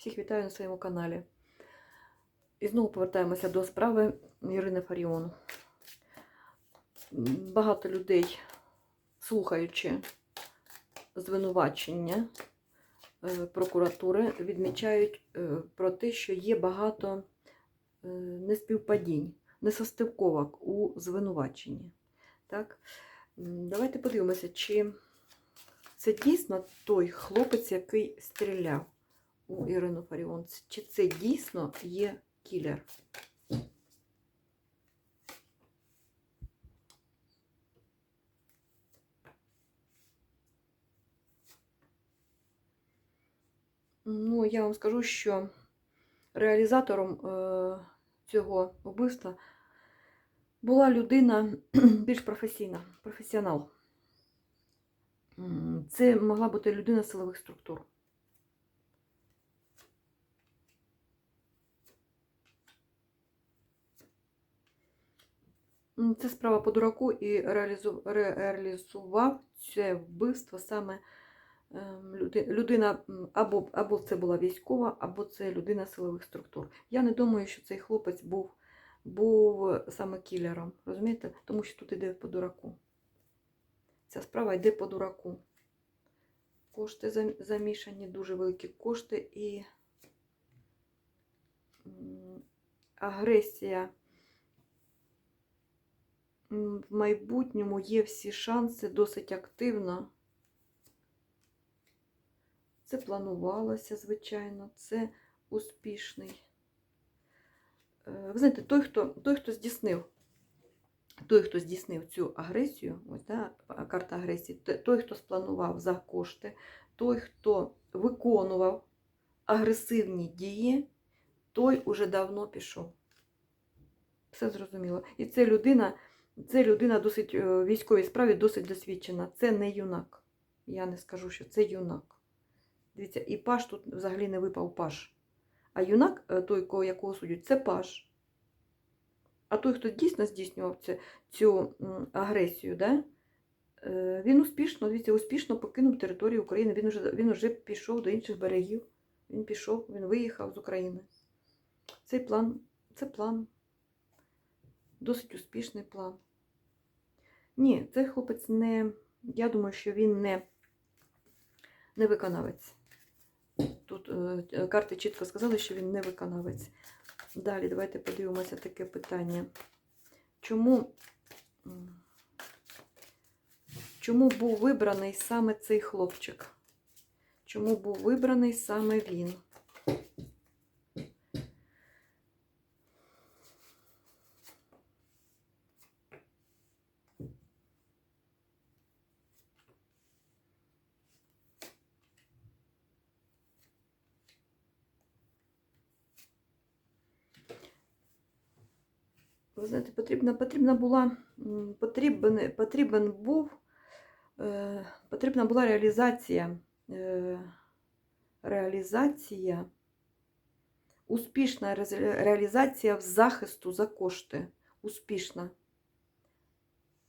Всіх вітаю на своєму каналі. І знову повертаємося до справи Ірини Фаріон. Багато людей, слухаючи звинувачення е, прокуратури, відмічають е, про те, що є багато е, неспівпадінь, несостиковок у звинуваченні. Так? Давайте подивимося, чи це дійсно той хлопець, який стріляв у Ірину Фаріон. Чи це дійсно є кілер? Ну, я вам скажу, що реалізатором е, цього вбивства була людина більш професійна, професіонал. Це могла бути людина силових структур. Це справа по дураку і реалізував це вбивство саме ем, людина або, або це була військова, або це людина силових структур. Я не думаю, що цей хлопець був, був саме кілером. Розумієте? Тому що тут йде по дураку. Ця справа йде по дураку. Кошти замішані, дуже великі кошти і агресія. В майбутньому є всі шанси досить активно. Це планувалося, звичайно, це успішний. Е, Ви знаєте, той, хто, той, хто здійснив, той, хто здійснив цю агресію, ось да, карта агресії, той, хто спланував за кошти, той, хто виконував агресивні дії, той уже давно пішов. Все зрозуміло. І це людина, це людина досить е, в військовій справі досить досвідчена. Це не юнак. Я не скажу, що це юнак. Дивіться, і паш тут взагалі не випав паш. А юнак, е, той, кого якого судять, це паш. А той, хто дійсно здійснював цю, цю агресію, да? е, він успішно, дивіться, успішно покинув територію України. Він уже, він уже пішов до інших берегів. Він пішов, він виїхав з України. Цей план, це план. Досить успішний план. Ні, цей хлопець не. Я думаю, що він не, не виконавець. Тут е, карти чітко сказали, що він не виконавець. Далі, давайте подивимося таке питання. Чому, чому був вибраний саме цей хлопчик? Чому був вибраний саме він? Ви знаєте, потрібна, потрібна була, потрібен, потрібен був, е, потрібна була реалізація, е, реалізація, успішна реалізація в захисту за кошти. Успішна.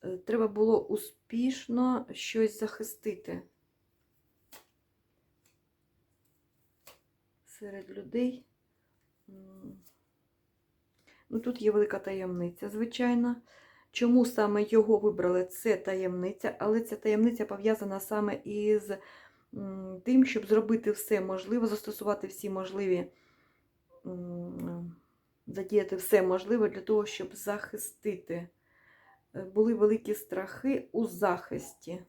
Е, Треба було успішно щось захистити серед людей. Ну, тут є велика таємниця, звичайно. Чому саме його вибрали? Це таємниця, але ця таємниця пов'язана саме із тим, щоб зробити все можливе, застосувати всі можливі, задіяти все можливе для того, щоб захистити. Е, Були великі страхи у захисті.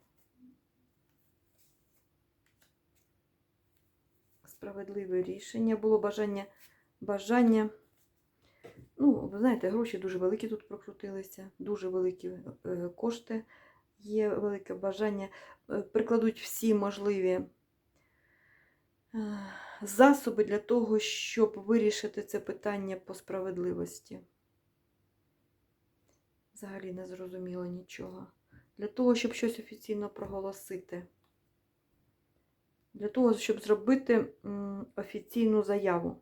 Справедливе рішення, було бажання, бажання. Ну, ви знаєте, гроші дуже великі тут прокрутилися, дуже великі е, кошти, є велике бажання. Е, Прикладуть всі можливі е, засоби для того, щоб вирішити це питання по справедливості. Взагалі не зрозуміло нічого. Для того, щоб щось офіційно проголосити. Для того, щоб зробити офіційну заяву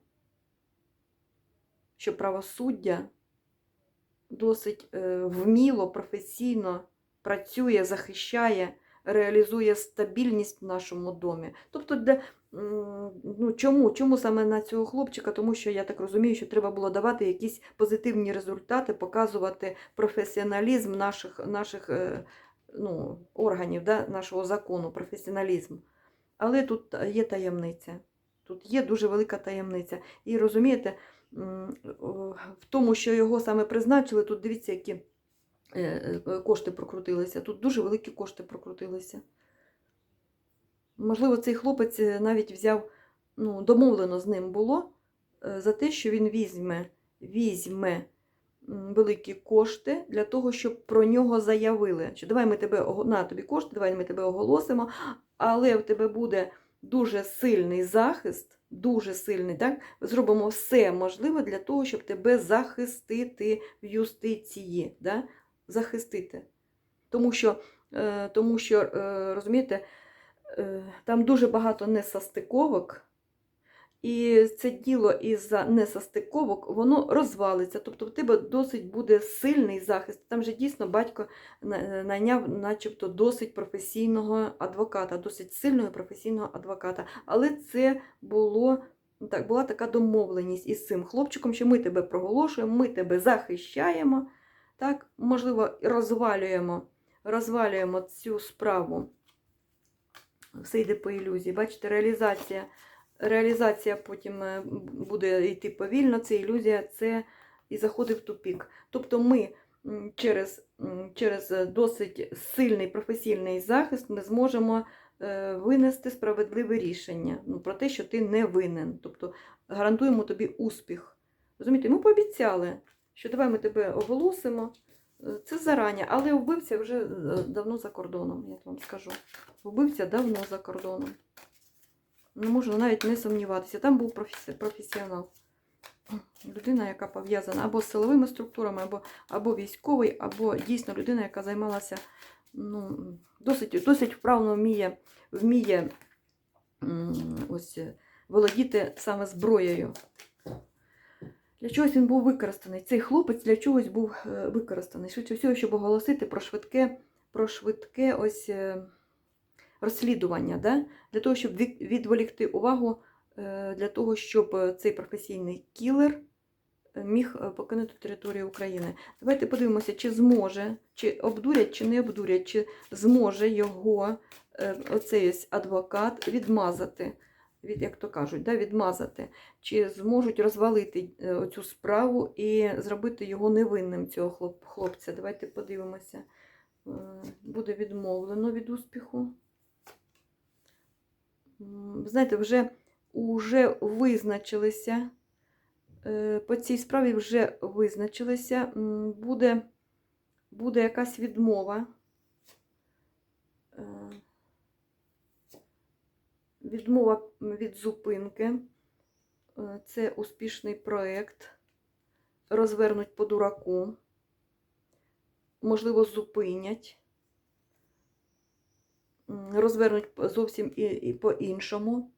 що правосуддя досить е, вміло, професійно працює, захищає, реалізує стабільність в нашому домі. Тобто м, ну, чому? Чому саме на цього хлопчика? Тому що я так розумію, що треба було давати якісь позитивні результати, показувати професіоналізм наших, наших е, ну, органів, да, нашого закону, професіоналізм. Але тут є таємниця. Тут є дуже велика таємниця. І розумієте, в тому, що його саме призначили, тут дивіться, які е, е, кошти прокрутилися. Тут дуже великі кошти прокрутилися. Можливо, цей хлопець е, навіть взяв, ну, домовлено з ним було за те, що він візьме, візьме великі кошти для того, щоб про нього заявили, що давай ми тебе на тобі кошти, давай ми тебе оголосимо, але в тебе буде дуже сильний захист, дуже сильний, так? Зробимо все можливе для того, щоб тебе захистити в юстиції, да? захистити. Тому що, е, тому що е, розумієте, е, там дуже багато несостиковок, і це діло із-за несостиковок, воно розвалиться. Тобто в тебе досить буде сильний захист. Там же дійсно батько найняв начебто досить професійного адвоката, досить сильного професійного адвоката. Але це було. Так, була така домовленість із цим хлопчиком, що ми тебе проголошуємо, ми тебе захищаємо, так, можливо, розвалюємо, розвалюємо цю справу. Все йде по ілюзії. Бачите, реалізація, реалізація потім е, буде йти повільно, це ілюзія, це і заходить в тупік. Тобто ми через, через е, досить сильний професійний захист ми зможемо е, винести справедливе рішення ну, про те, що ти не винен. Тобто гарантуємо тобі успіх. Розумієте, ми пообіцяли, що давай ми тебе оголосимо. Це зарані, але вбивця вже давно за кордоном, я вам скажу. Вбивця давно за кордоном. Не можна навіть не сумніватися. Там був професіонал. Людина, яка пов'язана або з силовими структурами, або, або військовий, або дійсно людина, яка займалася ну, досить, досить вправно вміє, вміє ось, володіти саме зброєю. Для чогось він був використаний. Цей хлопець для чогось був е, використаний. Швидше всього, щоб оголосити про швидке, про швидке ось е, розслідування, да? для того, щоб відволікти увагу, е, для того, щоб е, цей професійний кілер е, міг покинути територію України. Давайте подивимося, чи зможе, чи обдурять, чи не обдурять, чи зможе його оцей ось адвокат відмазати від, як то кажуть, да, відмазати, чи зможуть розвалити цю справу і зробити його невинним, цього хлоп, хлопця. Давайте подивимося. Буде відмовлено від успіху. Знаєте, вже, вже визначилися, е, по цій справі вже визначилися, буде, буде якась відмова. Е, Відмова від зупинки. Е, Це успішний проєкт. Розвернуть по дураку. Можливо, зупинять. Розвернуть зовсім і, і по-іншому.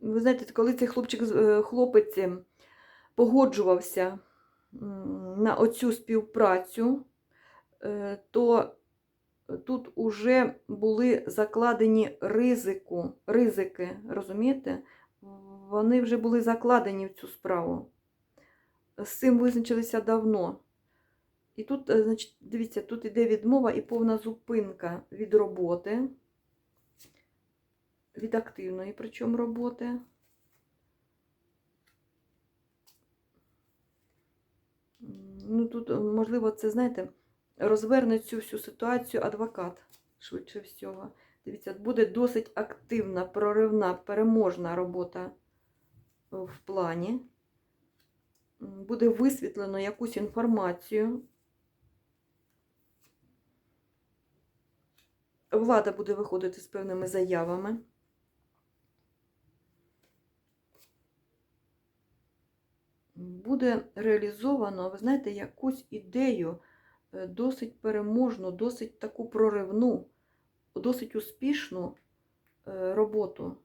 Ви знаєте, коли цей хлопчик, е, хлопець погоджувався на оцю співпрацю, е, то тут уже були закладені ризику, ризики, розумієте? Вони вже були закладені в цю справу. З цим визначилися давно. І тут, е, значить, дивіться, тут іде відмова і повна зупинка від роботи, від активної, причому роботи. Ну, тут, е, можливо, це, знаєте, розверне цю всю ситуацію адвокат, швидше всього. Дивіться, буде досить активна, проривна, переможна робота е, в плані. Буде висвітлено якусь інформацію. Влада буде виходити з певними заявами. Буде реалізовано, ви знаєте, якусь ідею е, досить переможну, досить таку проривну, досить успішну е, роботу.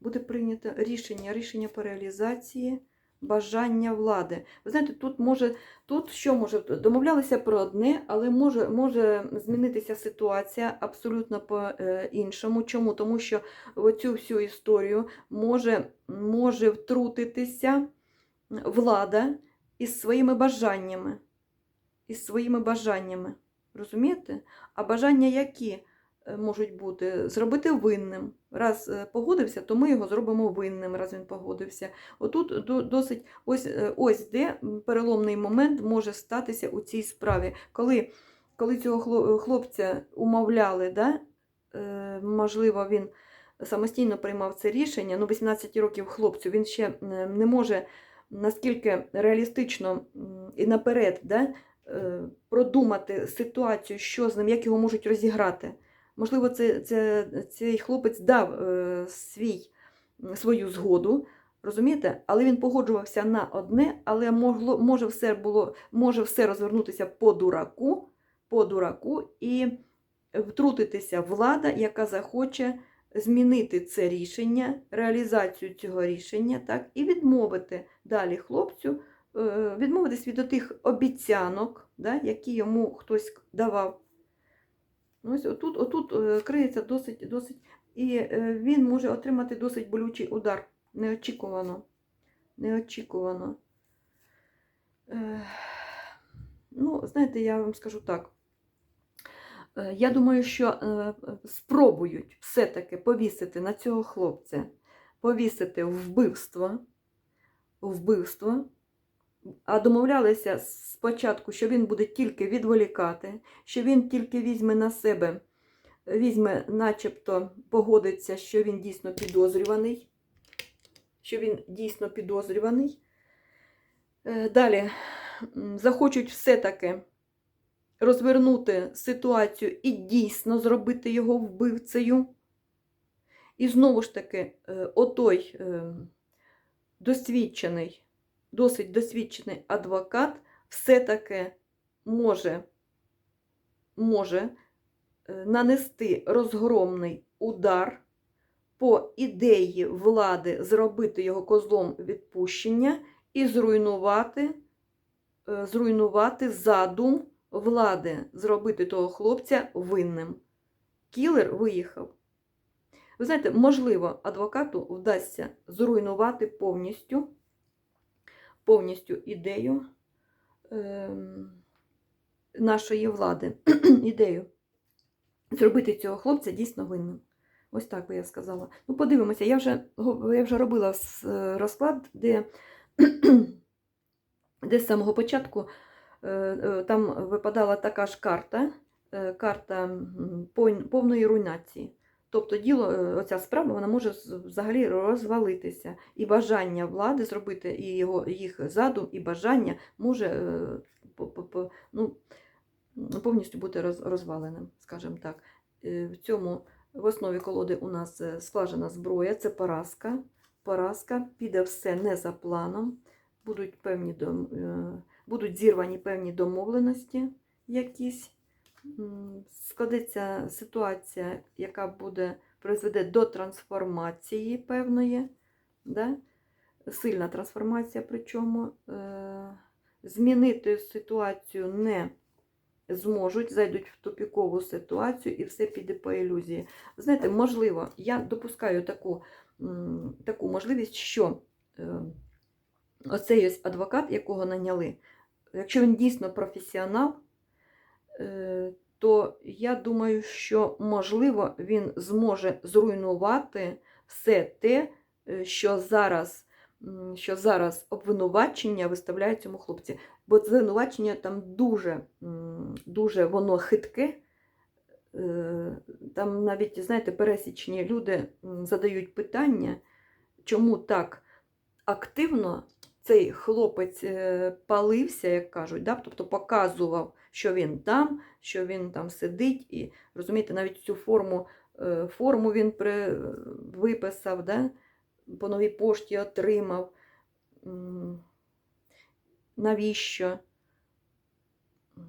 Буде прийнято рішення, рішення по реалізації бажання влади. Ви знаєте, тут може, тут що може, домовлялися про одне, але може, може змінитися ситуація абсолютно по-іншому. Чому? Тому що в цю всю історію може, може втрутитися влада із своїми бажаннями. Із своїми бажаннями. Розумієте? А бажання які можуть бути? Зробити винним. Раз е, погодився, то ми його зробимо винним, раз він погодився. Отут досить ось, е, ось де переломний момент може статися у цій справі. Коли, коли цього хлопця умовляли, да? е, можливо, він самостійно приймав це рішення, ну 18 років хлопцю, він ще е, не може наскільки реалістично і наперед да, е, продумати ситуацію, що з ним, як його можуть розіграти. Можливо, це, це, цей хлопець дав е, свій, свою згоду, розумієте? Але він погоджувався на одне, але могло, може, все було, може все розвернутися по дураку, по дураку і втрутитися влада, яка захоче змінити це рішення, реалізацію цього рішення, так, і відмовити далі хлопцю, е, відмовитись від тих обіцянок, да, які йому хтось давав. Ось отут, отут е, криється досить, досить, і е, він може отримати досить болючий удар. Неочікувано. Неочікувано. Е, Ну, знаєте, я вам скажу так. Я думаю, що спробують все-таки повісити на цього хлопця, повісити вбивство, вбивство, а домовлялися спочатку, що він буде тільки відволікати, що він тільки візьме на себе, візьме, начебто погодиться, що він дійсно підозрюваний, що він дійсно підозрюваний. Е, Далі захочуть все-таки розвернути ситуацію і дійсно зробити його вбивцею. І знову ж таки, е, отой е, досвідчений, досить досвідчений адвокат все-таки може, може е, нанести розгромний удар по ідеї влади зробити його козлом відпущення і зруйнувати, е, зруйнувати задум влади зробити того хлопця винним. Кілер виїхав. Ви знаєте, можливо, адвокату вдасться зруйнувати повністю, повністю ідею ем, нашої влади. ідею. Зробити цього хлопця дійсно винним. Ось так би я сказала. Ну, подивимося, я вже, я вже робила е, розклад, де, де з самого початку е, е, там випадала така ж карта, е, карта повної руйнації. Тобто діло, е, оця справа вона може взагалі розвалитися. І бажання влади зробити, і його, їх задум, і бажання може е, ну, повністю бути розваленим, скажімо так. Е, В цьому в основі колоди у нас складена зброя, це поразка. Поразка, піде все не за планом, будуть, певні, будуть зірвані певні домовленості якісь. Складеться ситуація, яка буде, призведе до трансформації певної, да? сильна трансформація, причому е, змінити ситуацію не зможуть, зайдуть в тупікову ситуацію і все піде по ілюзії. Знаєте, можливо, я допускаю таку, таку можливість, що е, оцей ось адвокат, якого наняли, якщо він дійсно професіонал, то я думаю, що можливо він зможе зруйнувати все те, е, що зараз, що зараз обвинувачення виставляє цьому хлопці. Бо звинувачення там дуже, дуже воно хитке. Е, Там навіть, знаєте, пересічні люди задають питання, чому так активно цей хлопець е, палився, як кажуть, да? тобто показував, що він там, що він там сидить, і розумієте, навіть цю форму, е, форму він при, виписав, да? по новій пошті отримав. Навіщо?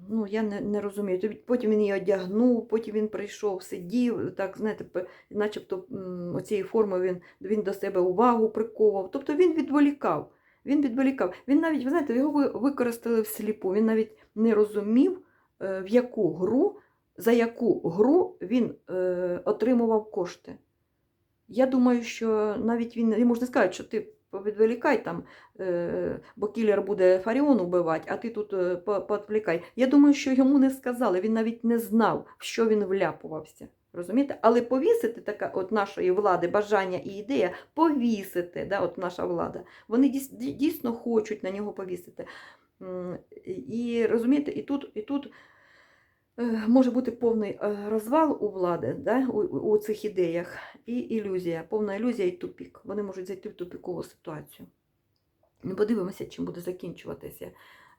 Ну, я не, не розумію. Потім він її одягнув, потім він прийшов, сидів, так, знаєте, начебто оцією формою він, він до себе увагу приковував. Тобто він відволікав. Він відволікав. Він навіть, ви знаєте, його ви- використали всліпу. Він навіть не розумів, е, в яку гру, за яку гру він е, отримував кошти. Я думаю, що навіть він йому ж не скажуть, що ти відволікай там, е, бо кілер буде Фаріон убивати, а ти тут е, по- поотвлікай. Я думаю, що йому не сказали, він навіть не знав, в що він вляпувався. Розумієте? Але повісити така от нашої влади бажання і ідея повісити, да, от наша влада. Вони дійсно хочуть на нього повісити. І розумієте, і тут, і тут е, може бути повний е, розвал у влади да, у, у цих ідеях, і ілюзія, повна ілюзія і тупік. Вони можуть зайти в тупікову ситуацію. Ми подивимося, чим буде закінчуватися.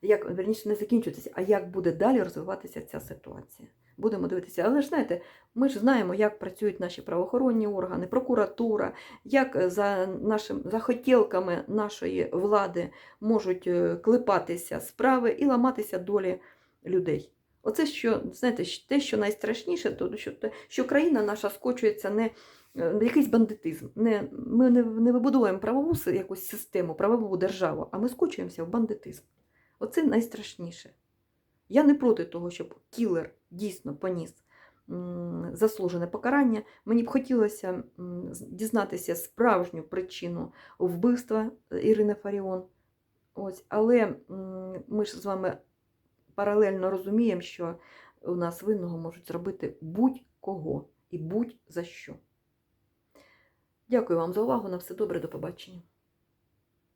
Як, верніше, не закінчуватися, а як буде далі розвиватися ця ситуація. Будемо дивитися. Але ж знаєте, ми ж знаємо, як працюють наші правоохоронні органи, прокуратура, як е, за нашим за хотілками нашої влади можуть е, клепатися справи і ламатися долі людей. Оце що, знаєте, те, що найстрашніше, то що, що країна наша скочується не е, якийсь бандитизм. Не, ми не, не вибудовуємо правову якусь систему, правову державу, а ми скочуємося в бандитизм. Оце найстрашніше. Я не проти того, щоб кілер дійсно поніс заслужене покарання. Мені б хотілося дізнатися справжню причину вбивства е, Ірини Фаріон. Ось, але ми ж з вами паралельно розуміємо, що у нас винного можуть зробити будь-кого і будь-за що. Дякую вам за увагу. На все добре, до побачення.